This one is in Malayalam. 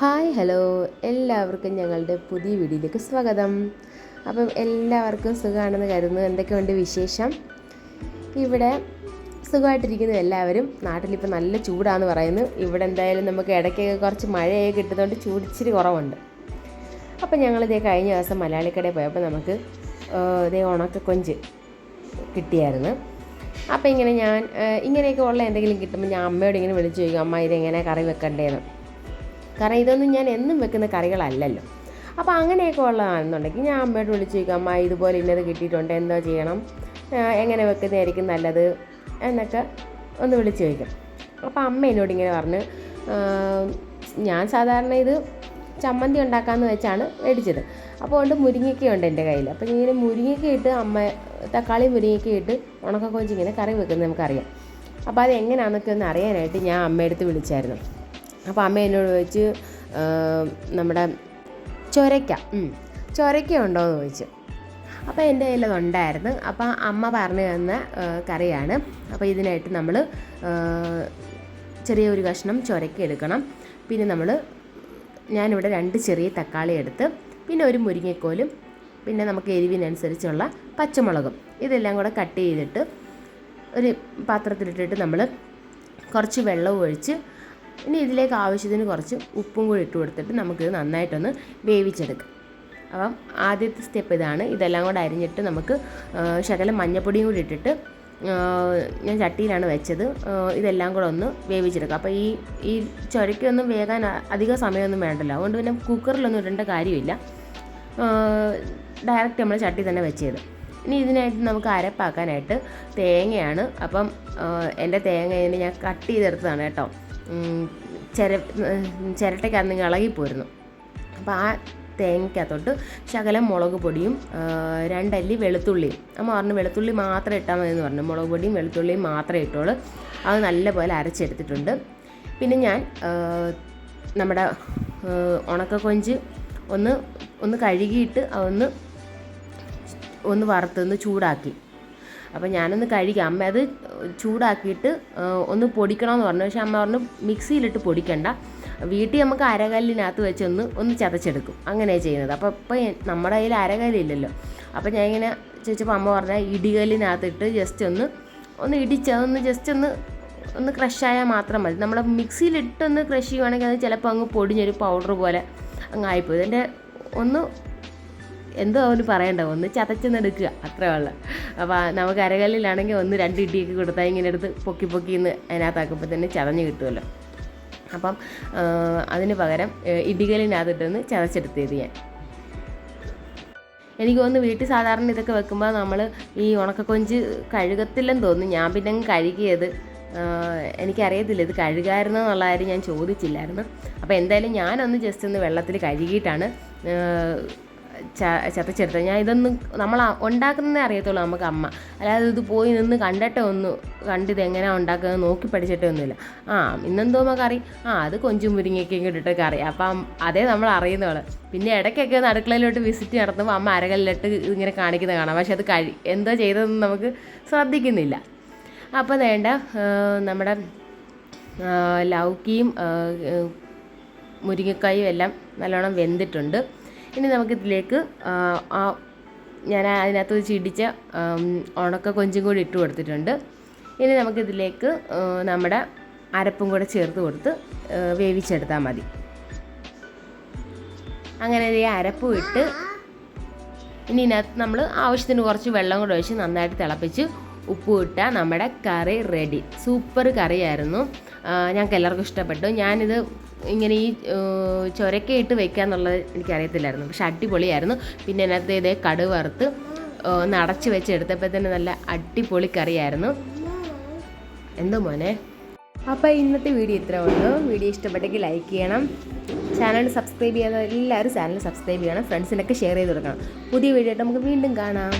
ഹായ് ഹലോ എല്ലാവർക്കും ഞങ്ങളുടെ പുതിയ വീഡിയോയിലേക്ക് സ്വാഗതം. അപ്പം എല്ലാവർക്കും സുഖമാണെന്ന് കരുതുന്നു. എന്തൊക്കെയുണ്ട് വിശേഷം? ഇവിടെ സുഖമായിട്ടിരിക്കുന്നു. എല്ലാവരും നാട്ടിലിപ്പോൾ നല്ല ചൂടാന്ന് പറയുന്നു. ഇവിടെ എന്തായാലും നമുക്ക് ഇടയ്ക്കൊക്കെ കുറച്ച് മഴയൊക്കെ കിട്ടുന്നതുകൊണ്ട് ചൂടിച്ചിരി കുറവുണ്ട്. അപ്പം ഞങ്ങളിതേ കഴിഞ്ഞ ദിവസം മലയാളിക്കടയിൽ പോയപ്പോൾ നമുക്ക് ഇതേ ഉണക്കക്കൊഞ്ച് കിട്ടിയായിരുന്നു. അപ്പോൾ ഇങ്ങനെ ഞാൻ ഇങ്ങനെയൊക്കെ ഉള്ള എന്തെങ്കിലും കിട്ടുമ്പോൾ ഞാൻ അമ്മയോട് ഇങ്ങനെ വിളിച്ചു ചോദിക്കും അമ്മ ഇതെങ്ങനെ കറി വെക്കണ്ടേന്ന്? കാരണം ഇതൊന്നും ഞാൻ എന്നും വെക്കുന്ന കറികളല്ലല്ലോ. അപ്പോൾ അങ്ങനെയൊക്കെ ഉള്ളതാണെന്നുണ്ടെങ്കിൽ ഞാൻ അമ്മയോട് വിളിച്ച് ചോദിക്കും അമ്മ ഇതുപോലെ ഇന്നത് കിട്ടിയിട്ടുണ്ട് എന്തോ ചെയ്യണം? എങ്ങനെ വെക്കുന്നതായിരിക്കും നല്ലത്? എന്നൊക്കെ ഒന്ന് വിളിച്ച് ചോദിക്കും. അപ്പോൾ അമ്മ എന്നോട് ഇങ്ങനെ പറഞ്ഞ് ഞാൻ സാധാരണ ഇത് ചമ്മന്തി ഉണ്ടാക്കാമെന്ന് വെച്ചാണ് മേടിച്ചത്. അപ്പോൾ ഉണ്ട് മുരിങ്ങയ്ക്കയുണ്ട് എന്റെ കയ്യിൽ അപ്പോൾ ഇങ്ങനെ മുരിങ്ങയ്ക്ക ഇട്ട് അമ്മ തക്കാളി മുരിങ്ങയ്ക്ക ഇട്ട് ഉണക്കക്കൊഞ്ചിങ്ങനെ കറി വെക്കുന്നത് നമുക്കറിയാം. അപ്പോൾ അത് എങ്ങനെയാണെന്നൊക്കെ ഒന്ന് അറിയാനായിട്ട് ഞാൻ അമ്മയെടുത്ത് വിളിച്ചായിരുന്നു. അപ്പോൾ അമ്മ എന്നോട് ചോദിച്ച് നമ്മുടെ ചൊരയ്ക്ക ചൊരയ്ക്ക ഉണ്ടോ എന്ന് ചോദിച്ചു. അപ്പോൾ എന്റെ കയ്യിൽ അതുണ്ടായിരുന്നു. അപ്പോൾ അമ്മ പറഞ്ഞു തന്ന കറിയാണ്. അപ്പോൾ ഇതിനായിട്ട് നമ്മൾ ചെറിയൊരു കഷ്ണം ചൊരയ്ക്ക എടുക്കണം. പിന്നെ നമ്മൾ ഞാനിവിടെ രണ്ട് ചെറിയ തക്കാളി എടുത്ത് പിന്നെ ഒരു മുരിങ്ങക്കോലും പിന്നെ നമുക്ക് എരിവിനനുസരിച്ചുള്ള പച്ചമുളകും. ഇതെല്ലാം കൂടെ കട്ട് ചെയ്തിട്ട് ഒരു പാത്രത്തിലിട്ടിട്ട് നമ്മൾ കുറച്ച് വെള്ളവും ഒഴിച്ച് ഇനി ഇതിലേക്ക് ആവശ്യത്തിന് കുറച്ച് ഉപ്പും കൂടി ഇട്ട് കൊടുത്തിട്ട് നമുക്കിത് നന്നായിട്ടൊന്ന് വേവിച്ചെടുക്കാം. അപ്പം ആദ്യത്തെ സ്റ്റെപ്പ് ഇതാണ്. ഇതെല്ലാം കൂടെ അരിഞ്ഞിട്ട് നമുക്ക് ശകലം മഞ്ഞപ്പൊടിയും കൂടി ഇട്ടിട്ട് ഞാൻ ചട്ടിയിലാണ് വെച്ചത്. ഇതെല്ലാം കൂടെ ഒന്ന് വേവിച്ചെടുക്കാം. അപ്പോൾ ഈ ഈ ചുരക്കൊന്നും വേകാൻ അധിക സമയമൊന്നും വേണ്ടല്ലോ. അതുകൊണ്ട് പിന്നെ കുക്കറിലൊന്നും ഇടേണ്ട കാര്യമില്ല. ഡയറക്റ്റ് നമ്മൾ ചട്ടി തന്നെ വെച്ചത് ഇനി ഇതിനായിട്ട് നമുക്ക് അരപ്പാക്കാനായിട്ട് തേങ്ങയാണ്. അപ്പം എന്റെ തേങ്ങ ഇതിന് ഞാൻ കട്ട് ചെയ്തെടുത്തതാണ് കേട്ടോ. ചിര ചിരട്ടയ്ക്കകത്ത് ഇളകിപ്പോയിരുന്നു അപ്പോൾ ആ തേങ്ങയ്ക്കകത്തോട്ട് ശകലം മുളക് പൊടിയും രണ്ടല്ലി വെളുത്തുള്ളിയും. അമ്മ പറഞ്ഞു വെളുത്തുള്ളി മാത്രം ഇട്ടാൽ മതി എന്ന് പറഞ്ഞു. മുളക് പൊടിയും വെളുത്തുള്ളിയും മാത്രമേ ഇട്ടോളൂ. അത് നല്ലപോലെ അരച്ചെടുത്തിട്ടുണ്ട്. പിന്നെ ഞാൻ നമ്മുടെ ഉണക്കക്കൊഞ്ച് ഒന്ന് ഒന്ന് കഴുകിയിട്ട് അതൊന്ന് ഒന്ന് വറുത്തൊന്ന് ചൂടാക്കി. അപ്പോൾ ഞാനൊന്ന് കഴുകി അമ്മ അത് ചൂടാക്കിയിട്ട് ഒന്ന് പൊടിക്കണമെന്ന് പറഞ്ഞു. പക്ഷേ അമ്മ പറഞ്ഞു മിക്സിയിലിട്ട് പൊടിക്കണ്ട. വീട്ടിൽ നമുക്ക് അരകല്ലിനകത്ത് വെച്ചൊന്ന് ഒന്ന് ഒന്ന് ചതച്ചെടുക്കും. അങ്ങനെയാണ് ചെയ്യുന്നത്. അപ്പോൾ ഇപ്പോൾ നമ്മുടെ കയ്യിൽ അരകല്ലില്ലല്ലോ. അപ്പോൾ ഞാൻ ഇങ്ങനെ ചോദിച്ചപ്പോൾ അമ്മ പറഞ്ഞാൽ ഇടികല്ലിനകത്തിട്ട് ജസ്റ്റ് ഒന്ന് ഒന്ന് ഇടിച്ച് അതൊന്ന് ജസ്റ്റ് ഒന്ന് ഒന്ന് ക്രഷായാൽ മാത്രം മതി. നമ്മൾ മിക്സിയിലിട്ടൊന്ന് ക്രഷ് ചെയ്യുവാണെങ്കിൽ അത് ചിലപ്പോൾ അങ്ങ് പൊടിഞ്ഞൊരു പൗഡർ പോലെ അങ്ങ് ആയിപ്പോയി അതിന്റെ ഒന്ന് എന്തോ അവന് പറയണ്ട ഒന്ന് ചതച്ചെന്നെടുക്കുക അത്രേ ഉള്ളു. അപ്പോൾ നമുക്ക് അരകല്ലിലാണെങ്കിൽ ഒന്ന് രണ്ട് ഇടിയൊക്കെ കൊടുത്താൽ ഇങ്ങനെ എടുത്ത് പൊക്കി പൊക്കി ഇന്ന് അതിനകത്താക്കുമ്പോൾ തന്നെ ചതഞ്ഞ് കിട്ടുമല്ലോ അപ്പം അതിന് പകരം ഇടികലിനകത്തിട്ടൊന്ന് ചതച്ചെടുത്തത് ഞാൻ. എനിക്ക് തോന്നുന്നു വീട്ടിൽ സാധാരണ ഇതൊക്കെ വെക്കുമ്പോൾ നമ്മൾ ഈ ഉണക്കക്കൊഞ്ച് കഴുകത്തില്ലെന്ന് തോന്നുന്നു. ഞാൻ പിന്നെ കഴുകിയത് എനിക്കറിയത്തില്ല ഇത് കഴുകായിരുന്നോ എന്നുള്ള കാര്യം ഞാൻ ചോദിച്ചില്ലായിരുന്നു. അപ്പോൾ എന്തായാലും ഞാനൊന്ന് ജസ്റ്റ് ഒന്ന് വെള്ളത്തിൽ കഴുകിയിട്ടാണ് ചതച്ചെടുത്തത് ഞാൻ ഇതൊന്നും നമ്മൾ ഉണ്ടാക്കുന്നതേ അറിയത്തുള്ളൂ നമുക്ക് അമ്മ. അല്ലാതെ ഇത് പോയി നിന്ന് കണ്ടിട്ടേ ഒന്ന് കണ്ടിത് എങ്ങനെയാണ് ഉണ്ടാക്കുന്നത് നോക്കി പഠിച്ചിട്ടേ ഒന്നുമില്ല. ആ ഇന്നെന്തോ കറി? ആ അത് കൊഞ്ചും മുരിങ്ങയ്ക്കും ഇട്ടിട്ട് കറി. അപ്പം അതേ നമ്മൾ അറിയുന്നവൾ പിന്നെ ഇടയ്ക്കൊക്കെ ഒന്ന് അടുക്കളയിലോട്ട് വിസിറ്റ് നടത്തുമ്പോൾ അമ്മ അരകല്ലിട്ട് ഇങ്ങനെ കാണിക്കുന്നത് കാണാം. പക്ഷെ അത് കഴി എന്തോ ചെയ്തതെന്ന് നമുക്ക് ശ്രദ്ധിക്കുന്നില്ല. അപ്പം വേണ്ട നമ്മുടെ ലൗക്കിയും മുരിങ്ങക്കായും എല്ലാം നല്ലോണം വെന്തിട്ടുണ്ട്. ഇനി നമുക്കിതിലേക്ക് ആ, ഞാൻ അതിനകത്ത് വെച്ച് ഇടിച്ച ഉണക്ക കൊഞ്ചും കൂടി ഇട്ട് കൊടുത്തിട്ടുണ്ട്. ഇനി നമുക്കിതിലേക്ക് നമ്മുടെ അരപ്പും കൂടെ ചേർത്ത് കൊടുത്ത് വേവിച്ചെടുത്താൽ മതി. അങ്ങനെ ഈ അരപ്പും ഇട്ട് ഇനി ഇതിനകത്ത് നമ്മൾ ആവശ്യത്തിന് കുറച്ച് വെള്ളം കൂടെ ഒഴിച്ച് നന്നായിട്ട് തിളപ്പിച്ച് ഉപ്പ് ഇട്ടാൽ നമ്മുടെ കറി റെഡി സൂപ്പർ കറിയായിരുന്നു. ഞങ്ങൾക്ക് എല്ലാവർക്കും ഇഷ്ടപ്പെട്ടു. ഞാനിത് ഇങ്ങനെ ഈ ചൊരക്ക ഇട്ട് വെക്കുക എന്നുള്ളത് എനിക്കറിയത്തില്ലായിരുന്നു. പക്ഷെ അടിപൊളിയായിരുന്നു. പിന്നെ അതിനകത്ത് ഇതേ കടുവറുത്ത് നടച്ച് അടച്ച് വെച്ച് എടുത്തപ്പോൾ തന്നെ നല്ല അടിപൊളി കറിയായിരുന്നു. എന്തോ മോനെ? അപ്പോൾ ഇന്നത്തെ വീഡിയോ ഇത്ര ഉള്ളൂ. വീഡിയോ ഇഷ്ടപ്പെട്ടെങ്കിൽ ലൈക്ക് ചെയ്യണം. ചാനൽ സബ്സ്ക്രൈബ് ചെയ്യാതെ എല്ലാവരും ചാനൽ സബ്സ്ക്രൈബ് ചെയ്യണം. ഫ്രണ്ട്സിനൊക്കെ ഷെയർ ചെയ്ത് കൊടുക്കണം. പുതിയ വീഡിയോ ആയിട്ട് നമുക്ക് വീണ്ടും കാണാം.